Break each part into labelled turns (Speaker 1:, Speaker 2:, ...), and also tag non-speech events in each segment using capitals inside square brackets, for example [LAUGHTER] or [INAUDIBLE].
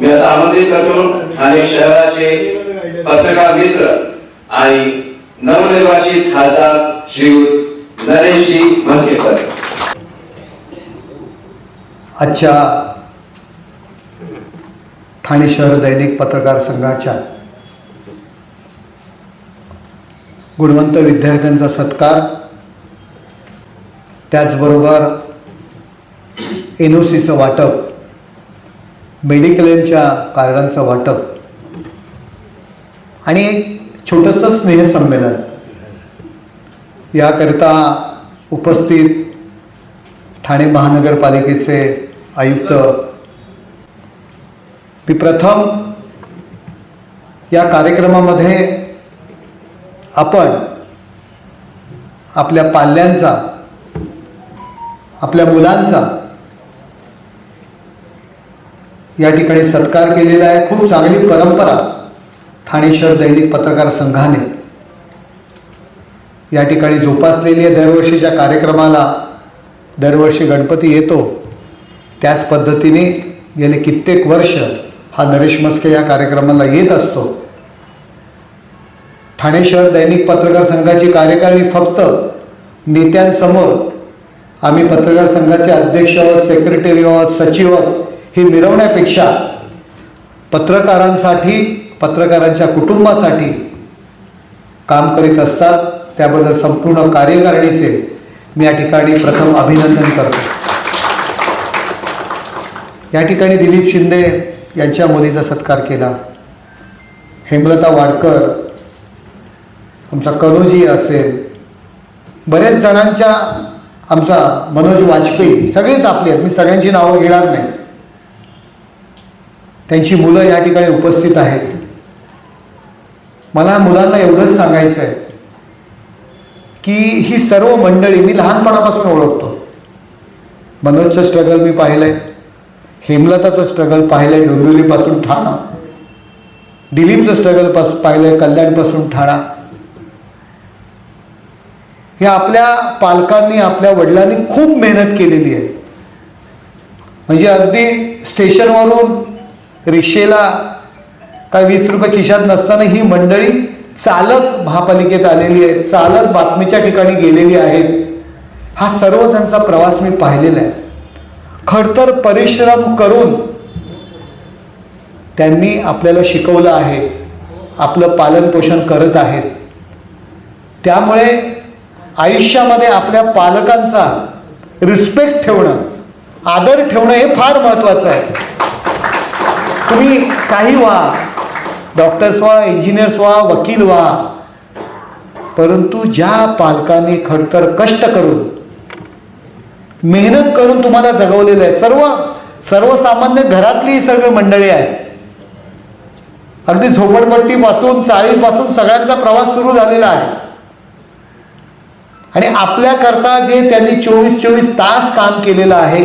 Speaker 1: मी आता आमंत्रित करतो. ठाणे शहराचे पत्रकार मित्र आणि नवनिर्वाचित खासदार श्री नरेशजी म्हस्केकर.
Speaker 2: आजच्या ठाणे शहर दैनिक पत्रकार संघाच्या गुणवंत विद्यार्थ्यांचा सत्कार त्याचबरोबर एन ओ सीचं वाटप मेडिक्लेमच्या कार्डांचं वाटप आणि एक छोटंसं स्नेहसंमेलन. याकरिता उपस्थित ठाणे महानगरपालिकेचे आयुक्त मी प्रथम या कार्यक्रमामध्ये आपण आपल्या पाल्यांचा आपल्या मुलांचा या ठिकाणी सत्कार केलेला आहे. खूप चांगली परंपरा ठाणे शहर दैनिक पत्रकार संघाने या ठिकाणी जोपासलेली आहे. दरवर्षीच्या कार्यक्रमाला दरवर्षी गणपती येतो त्याच पद्धतीने गेले कित्येक वर्ष हा नरेश मस्के या कार्यक्रमाला येत असतो. ठाणे शहर दैनिक पत्रकार संघाची कार्यकारिणी फक्त नेत्यांसमोर आम्ही पत्रकार संघाचे अध्यक्ष आहोत सेक्रेटरी आहोत सचिव आहोत हे मिरवण्यापेक्षा पत्रकारांसाठी पत्रकारांच्या कुटुंबासाठी काम करीत असतात त्याबद्दल संपूर्ण कार्यकारिणीचे मी या ठिकाणी प्रथम अभिनंदन करतो. या ठिकाणी दिलीप शिंदे यांच्या मुलीचा सत्कार केला. हेमलता वाडकर आमचा कनोजी असेल बऱ्याच जणांच्या आमचा मनोज वाजपेयी सगळेच आपले आहेत. मी सगळ्यांची नावं घेणार नाही. त्यांची मुलं या ठिकाणी उपस्थित आहेत. मला मुलांना एवढंच सांगायचं आहे की ही सर्व मंडळी मी लहानपणापासून ओळखतो. मनोजचं स्ट्रगल मी पाहिलंय हेमलताचं स्ट्रगल पाहिलंय डोंबिवलीपासून ठाणा. दिलीपचं स्ट्रगल पास पाहिलंय कल्याणपासून ठाणा. हे आपल्या पालकांनी आपल्या वडिलांनी खूप मेहनत केलेली आहे. म्हणजे अगदी स्टेशनवरून रिक्षेला काय वीस रुपये खिशात नसताना ही मंडळी चालत महापालिकेत आलेली आहे चालत बातमीच्या ठिकाणी गेलेली आहेत हा सर्व त्यांचा प्रवास मी पाहिलेला आहे. खडतर परिश्रम करून त्यांनी आपल्याला शिकवलं आहे आपलं पालनपोषण करत आहेत. त्यामुळे आयुष्यामध्ये आपल्या पालकांचा रिस्पेक्ट ठेवणं आदर ठेवणं हे फार महत्त्वाचं आहे. तुम्ही काही व्हा. डॉक्टर्स व्हा इंजिनियर्स व्हा वकील व्हा. परंतु ज्या पालकांनी खडतर कष्ट करून मेहनत करून तुम्हाला जगवलेलं आहे सर्व सर्वसामान्य घरातली सगळी मंडळी आहेत अगदी झोपडपट्टीपासून चाळीपासून सगळ्यांचा प्रवास सुरू झालेला आहे. आणि आपल्याकरता जे त्यांनी चोवीस चोवीस तास काम केलेलं आहे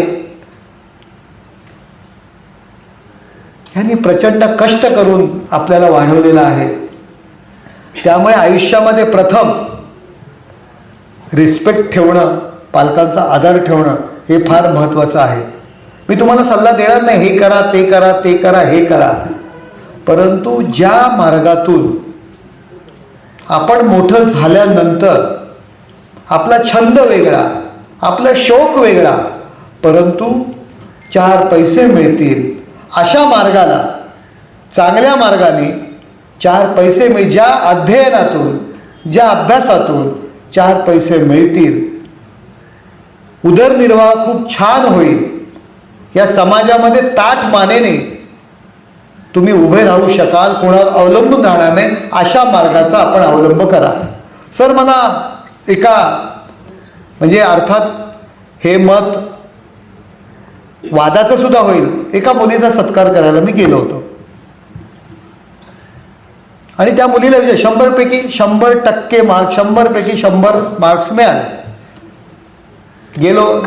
Speaker 2: ह्यांनी प्रचंड कष्ट करून आपल्याला वाढवलेलं आहे. त्यामुळे आयुष्यामध्ये प्रथम रिस्पेक्ट ठेवणं पालकांचा आदर ठेवणं हे फार महत्त्वाचं आहे. मी तुम्हाला सल्ला देणार नाही हे करा ते करा ते करा हे करा. परंतु ज्या मार्गातून आपण मोठं झाल्यानंतर आपला छंद वेगळा आपला शौक वेगळा परंतु चार पैसे मिळतील अशा मार्गाला चांगल्या मार्गाने चार पैसे मिळ ज्या अध्ययनातून ज्या अभ्यासातून चार पैसे मिळतील. उदरनिर्वाह खूप छान होईल. या समाजामध्ये ताट मानेने तुम्ही उभे राहू शकाल कोणावर अवलंबून राहणार नाही अशा मार्गाचा आपण अवलंब करा. सर मला एका म्हणजे अर्थात हे मत वादाचं सुद्धा होईल. एका मुलीचा सत्कार करायला मी गेलो होतो. आणि त्या मुलीला विचार शंभरपैकी शंभर टक्के मार्क शंभरपैकी शंभर मार्क्स मिळाले. गेलो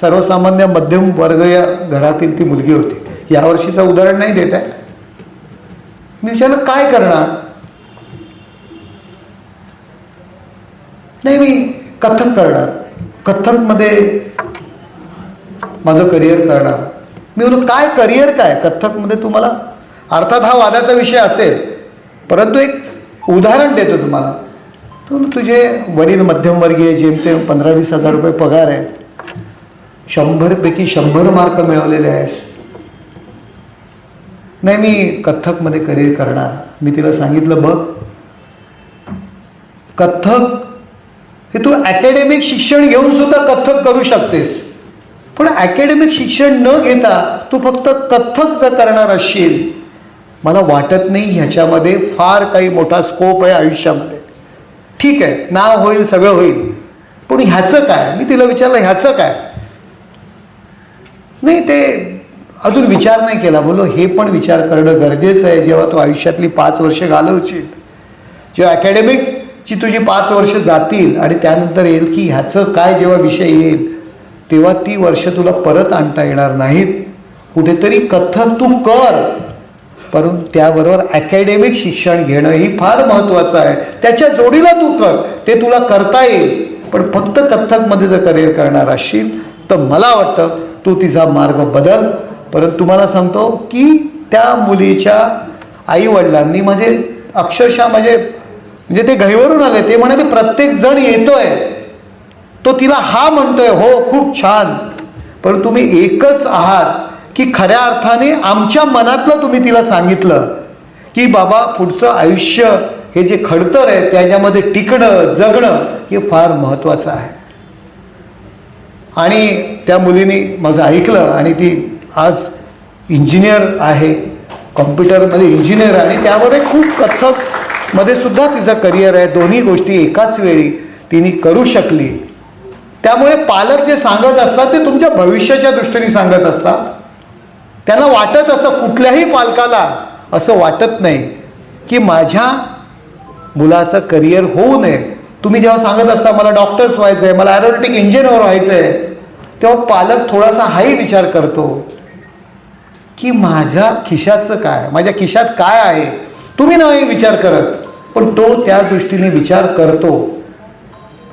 Speaker 2: सर्वसामान्य मध्यम वर्गीय घरातील ती मुलगी होती. यावर्षीचं उदाहरण नाही देत आहे. मी विचारलं काय करणार? नाही मी कथक करणार. कथकमध्ये माझं करिअर करणार. मी बोललो काय करिअर काय? कथ्थकमध्ये तुम्हाला अर्थात हा वादाचा विषय असेल परंतु एक उदाहरण देतो तुम्हाला. तू तुझे वडील मध्यमवर्गीय जेमतेम पंधरा वीस हजार रुपये पगार आहे शंभरपैकी शंभर मार्क मिळवलेले आहेस. नाही मी कथ्थकमध्ये करिअर करणार. मी तिला सांगितलं बघ कथ्थक हे तू अकॅडमिक शिक्षण घेऊन सुद्धा कथ्थक करू शकतेस. पण अकॅडमिक शिक्षण न घेता तू फक्त कथ्थक जर करणार असशील मला वाटत नाही ह्याच्यामध्ये फार काही मोठा स्कोप आहे आयुष्यामध्ये. ठीक आहे नाव होईल सगळं होईल. पण ह्याचं काय? मी तिला विचारलं ह्याचं काय? नाही ते अजून विचार नाही केला. बोलो हे पण विचार करणं गरजेचं आहे. जेव्हा तू आयुष्यातली पाच वर्ष घालवशील जेव्हा अकॅडमिकची तुझी पाच वर्ष जातील आणि त्यानंतर येईल की ह्याचं काय जेव्हा विषय येईल तेव्हा ती वर्ष तुला परत आणता येणार नाहीत. कुठेतरी कथ्थक तू कर. परंतु त्याबरोबर अकॅडमिक शिक्षण घेणं ही फार महत्त्वाचं आहे. त्याच्या जोडीला तू कर. ते तुला करता येईल. पण फक्त कथ्थकमध्ये जर करिअर करणार असशील तर मला वाटतं तू तिचा मार्ग बदल. परंतु तुम्हाला सांगतो की त्या मुलीच्या आईवडिलांनी म्हणजे अक्षरशः म्हणजे म्हणजे ते घहीवरून आले. ते म्हणाले प्रत्येक जण येतोय. तो तिला हा म्हणतोय हो खूप छान. पण तुम्ही एकच आहात की खऱ्या अर्थाने आमच्या मनातलं तुम्ही तिला सांगितलं की बाबा पुढचं आयुष्य हे जे खडतर आहे त्याच्यामध्ये टिकणं जगणं हे फार महत्त्वाचं आहे. आणि त्या मुलीने माझं ऐकलं आणि ती आज इंजिनियर आहे कॉम्प्युटरमध्ये इंजिनियर आहे आणि त्यामध्ये खूप कथ्थकमध्ये सुद्धा तिचं करिअर आहे. दोन्ही गोष्टी एकाच वेळी तिने करू शकली. त्यामुळे पालक जे सांगत असतात ते तुमच्या भविष्याच्या दृष्टीने सांगत असतात. त्यांना वाटत असं कुठल्याही पालकाला असं वाटत नाही की माझ्या मुलाचं करिअर होऊ नये. तुम्ही जेव्हा सांगत असता मला डॉक्टर्स व्हायचं आहे मला ॲरोनॉटिक इंजिनियर व्हायचं आहे तेव्हा पालक थोडासा हाही विचार करतो की माझ्या खिशाचं काय? माझ्या खिशात काय आहे? तुम्ही नाही विचार करत पण तो त्या दृष्टीने विचार करतो.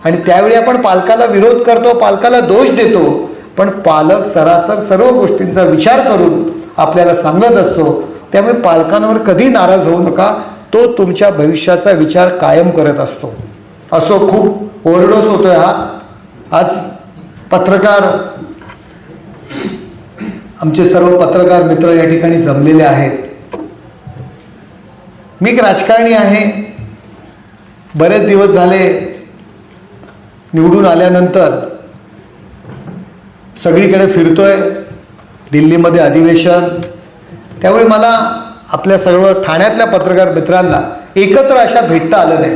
Speaker 2: आणि त्यावेळी आपण पालकाला विरोध करतो पालकाला दोष देतो पण पालक सरासर सर्व गोष्टींचा विचार करून आपल्याला सांगत असतो त्यामुळे पालकांवर कधी नाराज होऊ नका. तो तुमच्या भविष्याचा विचार कायम करत असतो. असो खूप ओरडोस होतोय हा. आज पत्रकार आमचे सर्व पत्रकार मित्र या ठिकाणी जमलेले आहेत. मी एक राजकारणी आहे. बरेच दिवस झाले निवडून आल्यानंतर सगळीकडे फिरतोय दिल्लीमध्ये अधिवेशन. त्यामुळे मला आपल्या सर्व ठाण्यातल्या पत्रकार मित्रांना एकत्र अशा भेटता आलं नाही.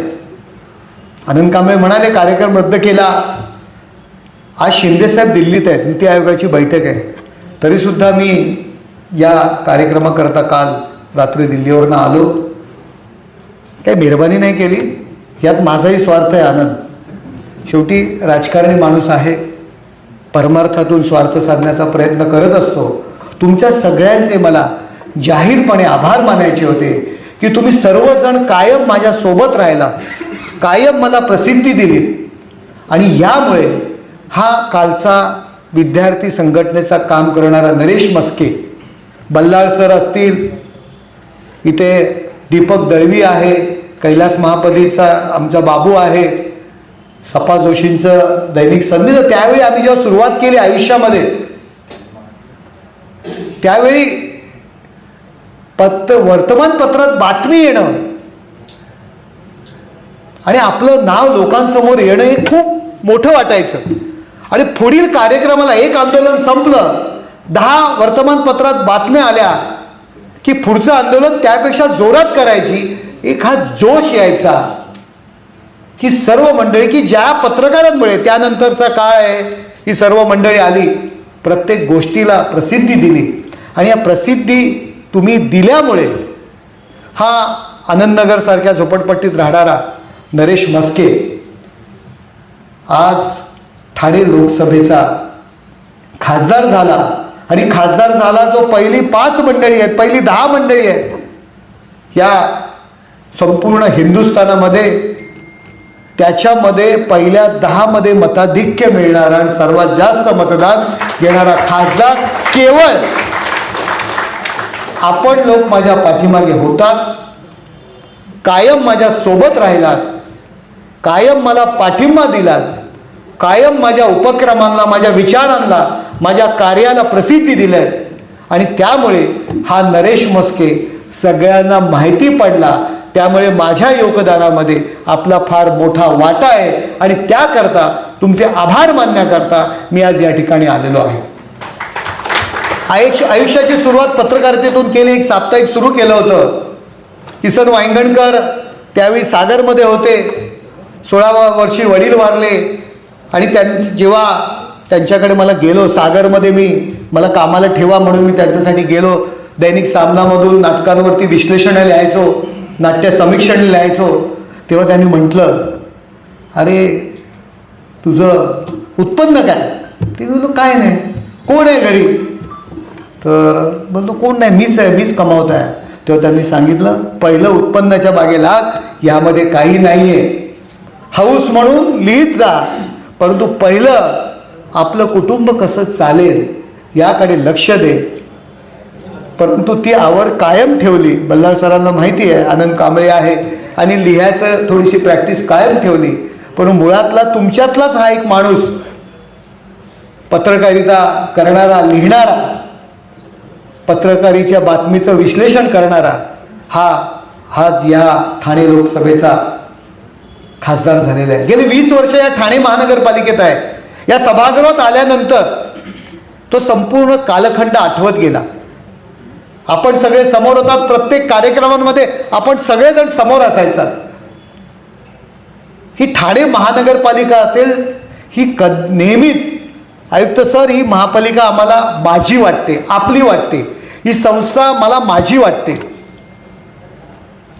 Speaker 2: आनंद कांबळे म्हणाले कार्यक्रम रद्द केला. आज शिंदेसाहेब दिल्लीत आहेत नीती आयोगाची बैठक आहे. तरीसुद्धा मी या कार्यक्रमाकरता काल रात्री दिल्लीवरनं आलो. काही मेहरबानी नाही केली. यात माझाही स्वार्थ आहे आनंद. शेवटी राजकारणी माणूस आहे परमार्थातून स्वार्थ साधण्याचा प्रयत्न करत असतो. तुमच्या सगळ्यांचे मला जाहीरपणे आभार मानायचे होते की तुम्ही सर्वजण कायम माझ्यासोबत राहिला कायम मला प्रसिद्धी दिली. आणि यामुळे हा कालचा विद्यार्थी संघटनेचा काम करणारा नरेश मस्के बल्लाळ सर असतील इथे दीपक दळवी आहे कैलास महापदीचा आमचा बाबू आहे सपा जोशींचं दैनिक संदेश त्यावेळी आम्ही जेव्हा सुरुवात केली आयुष्यामध्ये त्यावेळी पत्र वर्तमानपत्रात बातमी येणं आणि आपलं नाव लोकांसमोर येणं हे खूप मोठं वाटायचं. आणि पुढील कार्यक्रमाला एक आंदोलन संपलं दहा वर्तमानपत्रात बातम्या आल्या की पुढचं आंदोलन त्यापेक्षा जोरात करायची एक हा जोश यायचा. ही सर्व मंडळी की ज्या पत्रकारांमुळे त्यानंतरचा काळ आहे. ही सर्व मंडळी आली प्रत्येक गोष्टीला प्रसिद्धी दिली. आणि या प्रसिद्धी तुम्ही दिल्यामुळे हा आनंदनगरसारख्या झोपडपट्टीत राहणारा नरेश मस्के आज ठाणे लोकसभेचा खासदार झाला. आणि खासदार झाला जो पहिली पाच मंडळी आहेत पहिली दहा मंडळी आहेत. या संपूर्ण हिंदुस्थानामध्ये त्याच्यामध्ये पहिल्या दहामध्ये मताधिक्य मिळणारा आणि सर्वात जास्त मतदान घेणारा खासदार केवळ आपण लोक माझ्या पाठीमागे होतात. कायम माझ्या सोबत राहिलात. कायम मला पाठिंबा दिलात. कायम माझ्या उपक्रमांना माझ्या विचारांना माझ्या कार्याला प्रसिद्धी दिली आणि त्यामुळे हा नरेश मस्के सगळ्यांना माहिती पडला. त्यामुळे माझ्या योगदानामध्ये आपला फार मोठा वाटा आहे. आणि त्याकरता तुमचे आभार मानण्याकरता मी आज या ठिकाणी आलेलो आहे. आयुष्य आयुष्याची सुरुवात पत्रकारितेतून केली एक साप्ताहिक सुरू केलं होतं. किसन वायंगणकर त्यावेळी सागरमध्ये होते. सोळाव्या वर्षी वडील वारले. आणि त्यां जेव्हा त्यांच्याकडे मला गेलो सागरमध्ये मी मला कामाला ठेवा म्हणून मी त्यांच्यासाठी गेलो. दैनिक सामनामधून नाटकांवरती विश्लेषणं लिहायचो. नाट्य समीक्षण लिहायचो तेव्हा त्यांनी म्हटलं अरे तुझं उत्पन्न काय? ते बोललो काय नाही कोण आहे घरी? तर बोललो कोण नाही मीच आहे मीच कमावत आहे तेव्हा त्यांनी सांगितलं पहिलं उत्पन्नाच्या बागेला यामध्ये काही नाही आहे हाऊस म्हणून लिहित जा. परंतु पहिलं आपलं कुटुंब कसं चालेल याकडे लक्ष दे. परंतु ती आवड कायम ठेवली. बल्लाळ सरांना माहिती आहे आनंद कांबळे आहे. आणि लिहायचं थोडीशी प्रॅक्टिस कायम ठेवली. पण मुळातला तुमच्यातलाच हा एक माणूस पत्रकारिता करणारा लिहिणारा पत्रकारीच्या बातमीचं विश्लेषण करणारा हा आज या ठाणे लोकसभेचा खासदार झालेला आहे. गेली वीस वर्ष या ठाणे महानगरपालिकेत आहे. या सभागृहात आल्यानंतर तो संपूर्ण कालखंड आठवत गेला. आपण सगळे समोर होतात प्रत्येक कार्यक्रमांमध्ये आपण सगळेजण समोर असायचा. ही ठाणे महानगरपालिका असेल ही क नेहमीच आयुक्त सर ही महापालिका आम्हाला माझी वाटते आपली वाटते. ही संस्था मला माझी वाटते.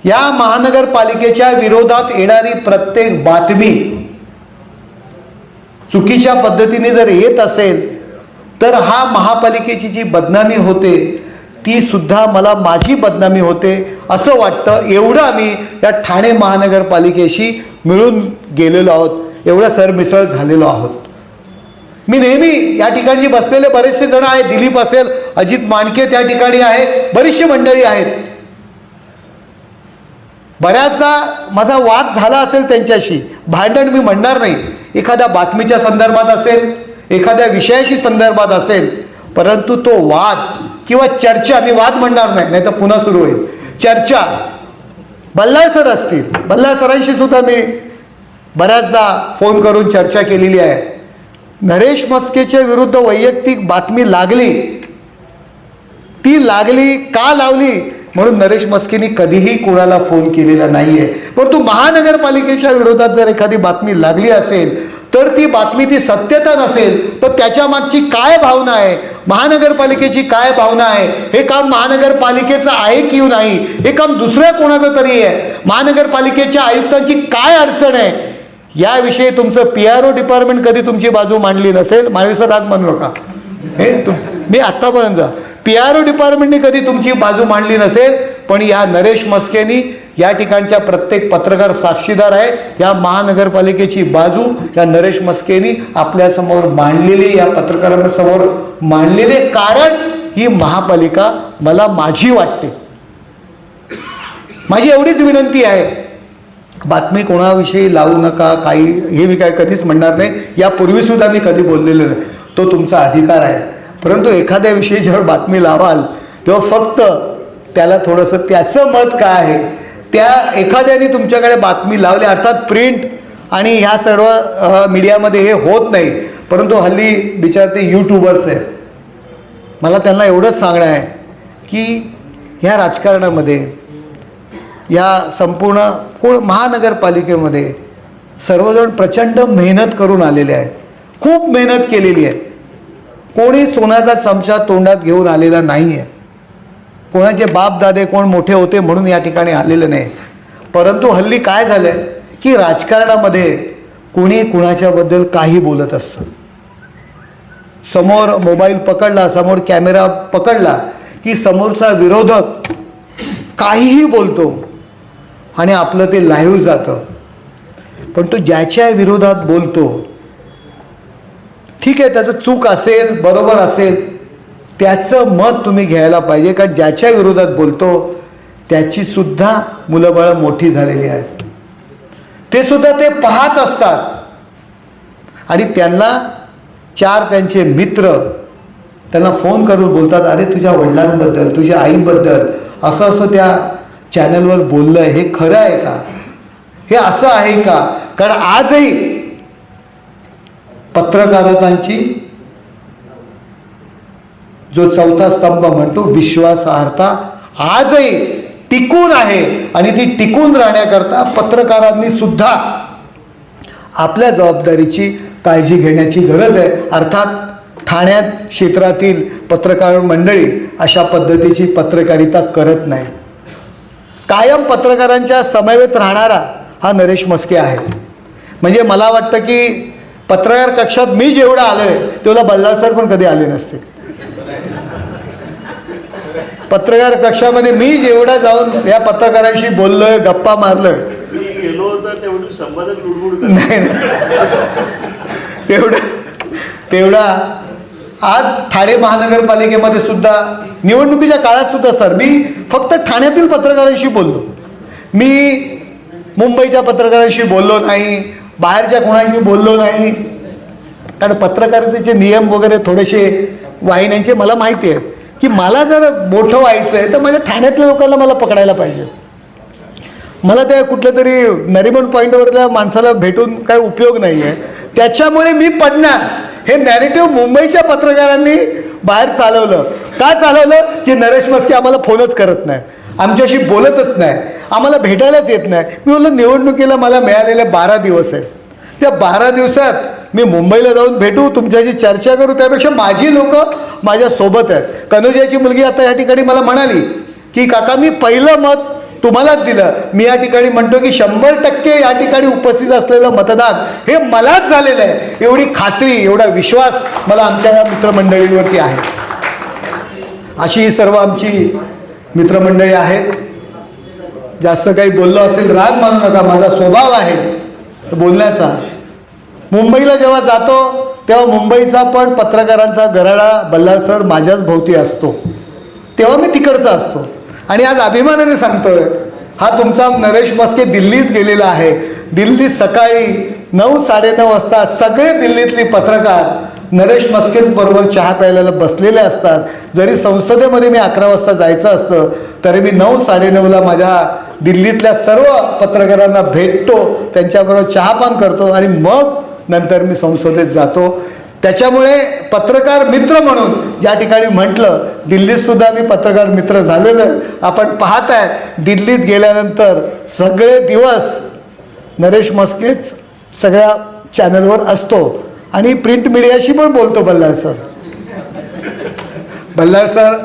Speaker 2: या महानगरपालिकेच्या विरोधात येणारी प्रत्येक बातमी चुकीच्या पद्धतीने जर येत असेल तर हा महापालिकेची जी बदनामी होते ती सुद्धा मला माझी बदनामी होते असं वाटतं. एवढं आम्ही या ठाणे महानगरपालिकेशी मिळून गेलेलो आहोत. एवढं सरमिसळ झालेलो आहोत. मी नेहमी या ठिकाणी बसलेले बरेचसे जण आहेत. दिलीप असेल अजित मानके त्या ठिकाणी आहे बरीचशी मंडळी आहेत. बऱ्याचदा माझा वाद झाला असेल त्यांच्याशी. भांडण मी म्हणणार नाही. एखाद्या बातमीच्या संदर्भात असेल एखाद्या विषयाशी संदर्भात असेल परंतु तो वाद किंवा चर्चा मी वाद म्हणणार नाही नाही तर पुन्हा सुरू होईल. चर्चा. बल्लाळ सर असतील. बल्लाळ सरांशी सुद्धा मी बऱ्याचदा फोन करून चर्चा केलेली आहे. नरेश मस्केच्या विरुद्ध वैयक्तिक बातमी लागली. ती लागली का लावली? म्हणून नरेश मस्केनी कधीही कोणाला फोन केलेला नाहीये. परंतु महानगरपालिकेच्या विरोधात जर एखादी बातमी लागली असेल तर ती बातमी ती सत्यता नसेल तर त्याच्या मागची काय भावना आहे? महानगरपालिकेची काय भावना आहे? हे काम महानगरपालिकेचं आहे की नाही? हे काम दुसऱ्या कोणाचं तरी आहे? महानगरपालिकेच्या आयुक्तांची काय अडचण आहे? याविषयी तुमचं पी आर ओ डिपार्टमेंट कधी तुमची बाजू मांडली नसेल महावीसर राग म्हणू नका. हे तुम मी आत्तापर्यंत पी आर ओ डिपार्टमेंटने कधी तुमची बाजू मांडली नसेल पण या नरेश मस्केनी या ठिकाणच्या प्रत्येक पत्रकार साक्षीदार आहे. या महानगरपालिकेची बाजू या नरेश मस्केनी आपल्यासमोर मांडलेली या पत्रकारांसमोर मांडलेले कारण ही महापालिका मला माझी वाटते. माझी एवढीच विनंती आहे. बातमी कोणाविषयी लावू नका काही हे मी काय कधीच म्हणणार नाही. यापूर्वी सुद्धा मी कधी बोललेलो नाही. तो तुमचा अधिकार आहे. परंतु एखाद्याविषयी जेव्हा बातमी लावाल तेव्हा फक्त त्याला थोडंसं त्याचं मत काय आहे त्या एखाद्याने तुमच्याकडे बातमी लावली अर्थात प्रिंट आणि ह्या सर्व मीडियामध्ये हे होत नाही. परंतु हल्ली बिचार ते यूट्यूबर्स आहेत. मला त्यांना एवढंच सांगणं आहे की ह्या राजकारणामध्ये या संपूर्ण कोण महानगरपालिकेमध्ये सर्वजण प्रचंड मेहनत करून आलेले आहे खूप मेहनत केलेली आहे. कोणी सोन्याचा चमचा तोंडात घेऊन आलेला नाही आहे कोणाचे बाप दादे कोण मोठे होते म्हणून या ठिकाणी आलेले नाही. परंतु हल्ली काय झालं आहे की राजकारणामध्ये कुणी कुणाच्याबद्दल काही बोलत असतं. समोर मोबाईल पकडला समोर कॅमेरा पकडला की समोरचा विरोधक काहीही बोलतो आणि आपलं ते लाईव्ह जातं. पण तो ज्याच्या विरोधात बोलतो ठीक आहे त्याचं चूक असेल बरोबर असेल त्याचं मत तुम्ही घ्यायला पाहिजे कारण ज्याच्या विरोधात बोलतो त्याची सुद्धा मुलंबळं मोठी झालेली आहेत. ते सुद्धा ते पाहत असतात. आणि त्यांना चार त्यांचे मित्र त्यांना फोन करून बोलतात अरे तुझ्या वडिलांबद्दल तुझ्या आईबद्दल असं असं त्या चॅनलवर बोललं हे खरं आहे का? हे असं आहे का? कारण आजही पत्रकारांची जो चौथा स्तंभ म्हणतो विश्वासार्हता आजही टिकून आहे आणि ती टिकून राहण्याकरता पत्रकारांनी सुद्धा आपल्या जबाबदारीची काळजी घेण्याची गरज आहे. अर्थात ठाण्यात क्षेत्रातील पत्रकार मंडळी अशा पद्धतीची पत्रकारिता करत नाही. कायम पत्रकारांच्या समवेत राहणारा हा नरेश मस्के आहे. म्हणजे मला वाटतं की पत्रकार कक्षात मी जेवढा आलो आहे तेवढा बल्लाळ सर पण कधी आले नसते पत्रकार कक्षामध्ये मी जेवढा जाऊन या पत्रकारांशी बोललोय गप्पा मारलोय.
Speaker 3: तेवढी
Speaker 2: तेवढं तेवढा आज ठाणे महानगरपालिकेमध्ये सुद्धा निवडणुकीच्या काळात सुद्धा सर मी फक्त ठाण्यातील पत्रकारांशी बोललो. मी मुंबईच्या पत्रकारांशी बोललो नाही बाहेरच्या कोणाशी बोललो नाही. कारण पत्रकारितेचे नियम वगैरे थोडेसे वाहिन्यांचे मला माहिती आहेत. की मला जर मोठं व्हायचं आहे तर माझ्या ठाण्यातल्या लोकांना मला पकडायला पाहिजे. मला त्या कुठल्या तरी नरिमन पॉईंटवरल्या माणसाला भेटून काही उपयोग नाही आहे त्याच्यामुळे मी पडणार. हे नॅरेटिव्ह मुंबईच्या पत्रकारांनी बाहेर चालवलं. का चालवलं? की नरेश मस्के आम्हाला फोनच करत नाही. आमच्याशी बोलतच नाही. आम्हाला भेटायलाच येत नाही. मी बोललो निवडणुकीला मला मिळालेले बारा दिवस आहेत. त्या बारा दिवसात मी मुंबईला जाऊन भेटू तुमच्याशी चर्चा करू त्यापेक्षा माझी लोक माझ्या सोबत आहेत. कनुजाची मुलगी आता या ठिकाणी मला म्हणाली की काका मी पहिलं मत तुम्हालाच दिलं. मी या ठिकाणी म्हणतो की शंभर टक्के या ठिकाणी उपस्थित असलेलं मतदान हे मलाच झालेलं आहे. एवढी खात्री एवढा विश्वास मला आमच्या या मित्रमंडळींवरती आहे. अशी ही सर्व आमची मित्रमंडळी आहेत. जास्त काही बोललो असेल राग मानू नका. माझा स्वभाव आहे बोलण्याचा. मुंबईला जेव्हा जातो तेव्हा मुंबईचा पण पत्रकारांचा गराडा बल्लाळ सर माझ्याच भोवती असतो. तेव्हा मी तिकडचा असतो. आणि आज अभिमानाने सांगतोय हा तुमचा नरेश मस्के दिल्लीत गेलेला आहे. दिल्ली सकाळी नऊ साडेनऊ वाजता सगळे दिल्लीतले पत्रकार नरेश मस्केच बरोबर चहा प्यायला बसलेले असतात. जरी संसदेमध्ये मी अकरा वाजता जायचं असतं तरी मी नऊ साडेनऊला माझ्या दिल्लीतल्या सर्व पत्रकारांना भेटतो त्यांच्याबरोबर चहापान करतो आणि मग नंतर मी संसदेत जातो. त्याच्यामुळे पत्रकार मित्र म्हणून ज्या ठिकाणी म्हटलं दिल्लीतसुद्धा मी पत्रकार मित्र झालेलो आहे. आपण आहे दिल्लीत गेल्यानंतर सगळे दिवस नरेश मस्केच सगळ्या चॅनलवर असतो. आणि प्रिंट मीडियाशी पण बोलतो बल्लाळ सर. बल्लाळ सर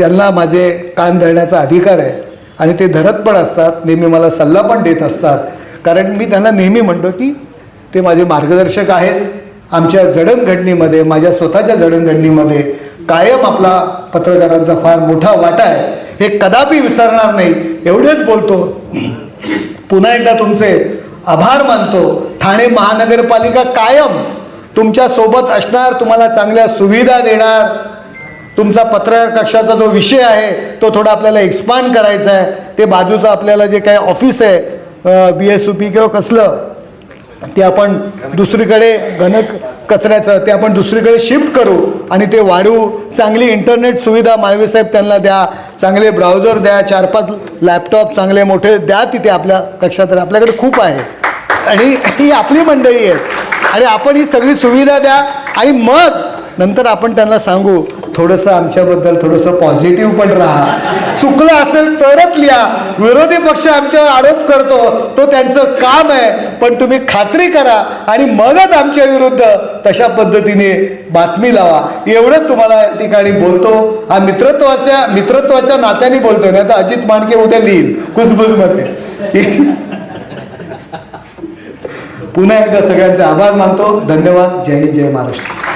Speaker 2: यांना माझे कान धरण्याचा अधिकार आहे. आणि ते धरत पण असतात नेहमी मला सल्ला पण देत असतात. कारण मी त्यांना नेहमी म्हणतो की ते माझे मार्गदर्शक आहेत. आमच्या जडणघडणीमध्ये माझ्या स्वतःच्या जडणघडणीमध्ये कायम आपला पत्रकारांचा फार मोठा वाटा आहे. हे कदापि विसरणार नाही. एवढेच बोलतो. पुन्हा एकदा तुमचे आभार मानतो. ठाणे महानगरपालिका कायम तुमच्यासोबत असणार तुम्हाला चांगल्या सुविधा देणार. तुमचा पत्रकार कक्षाचा जो विषय आहे तो थोडा आपल्याला एक्सपांड करायचा आहे. ते बाजूचं आपल्याला जे काही ऑफिस आहे बी एस यू पी किंवा कसलं ते आपण दुसरीकडे घनक कचऱ्याचं ते आपण दुसरीकडे शिफ्ट करू आणि ते वाढवू चांगली इंटरनेट सुविधा माळवे साहेब त्यांना द्या. चांगले ब्राउझर द्या. चार पाच लॅपटॉप चांगले मोठे द्या तिथे आपल्या कक्षात. तर आपल्याकडे खूप आहे. आणि ही आपली मंडळी आहे आणि आपण ही सगळी सुविधा द्या. आणि मग नंतर आपण त्यांना सांगू. थोडंसं आमच्याबद्दल थोडंसं पॉझिटिव्ह पण राहा. चुकलं असेल तरच लिहा. विरोधी पक्ष आमच्यावर आरोप करतो तो त्यांचं काम आहे. पण तुम्ही खात्री करा आणि मगच आमच्या विरुद्ध तशा पद्धतीने बातमी लावा. एवढंच तुम्हाला या ठिकाणी बोलतो. हा मित्रत्वाच्या मित्रत्वाच्या नात्याने बोलतोय. नाही तर अजित माणके उद्या लिहील कुसबुजमध्ये [LAUGHS] पुन्हा एकदा सगळ्यांचे आभार मानतो. धन्यवाद. जय हिंद जय महाराष्ट्र.